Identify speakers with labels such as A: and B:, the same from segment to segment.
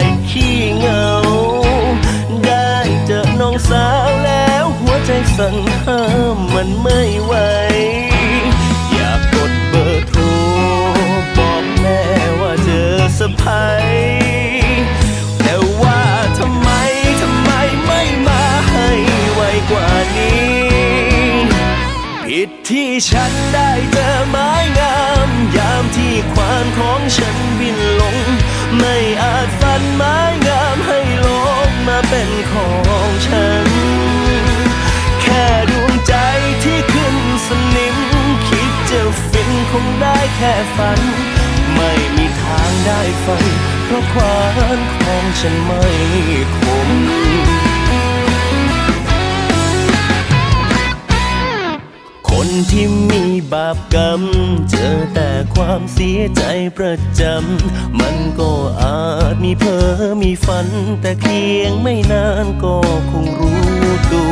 A: ย สาวแล้วหัวใจสั่นห้ามมันไม่ไหว อยากกดเบอร์โทร บอกแม่ว่าเจอสะพายแต่ว่าทำไม ทำไมไม่มาให้ไวกว่านี้ ผิดที่ฉันได้เจอไม้งาม ยามที่ควานของฉันบินลง ไม่อาจฟันไม้ ได้แค่ฝัน ไม่มีทางได้ฝัน เพราะควานของฉันไม่คมคนที่มีบาปกรรม เจอแต่ความเสียใจประจำ มันก็อาจมีเพ้อมีฝัน แต่เพียงไม่นานก็คงรู้ตัว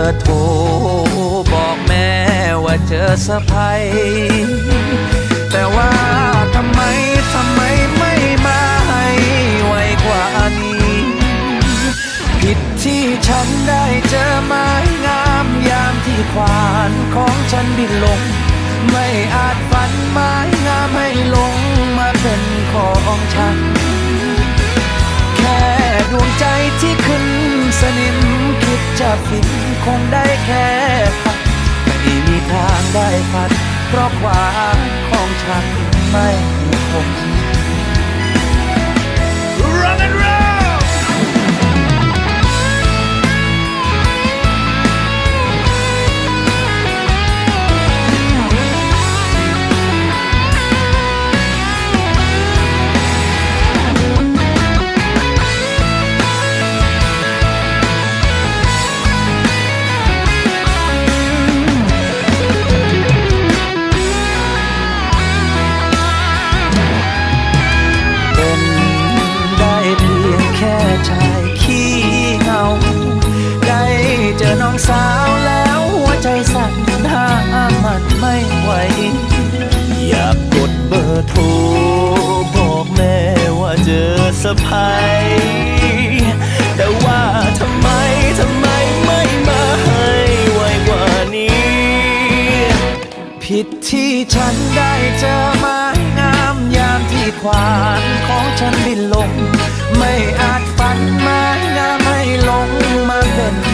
B: อร์โทรบอกแม่ว่าเจอสะพายแต่ว่าทำไมทำไมไม่มาให้ไวกว่านี้ ผิดที่ฉันได้เจอไม้งามยามที่ควานของฉันบินลง ไม่อาจฝันไม้งามให้ลงมาเป็นของฉัน แค่ดวงใจที่ขึ้นสนิม คิดจะฟินคงได้แค่พักไม่มีทางได้พัด เพราะความของฉันไม่คง อ
A: โทรบอกแม่ว่าเจอสะพายแต่ว่าทำไมทำไมไม่มาให้ไวกว่านี้
B: ผิดที่ฉันได้เจอไม้งามยามที่ควานของฉันบินลง ไม่อาจฝันไม้งามให้ลงมาเป็น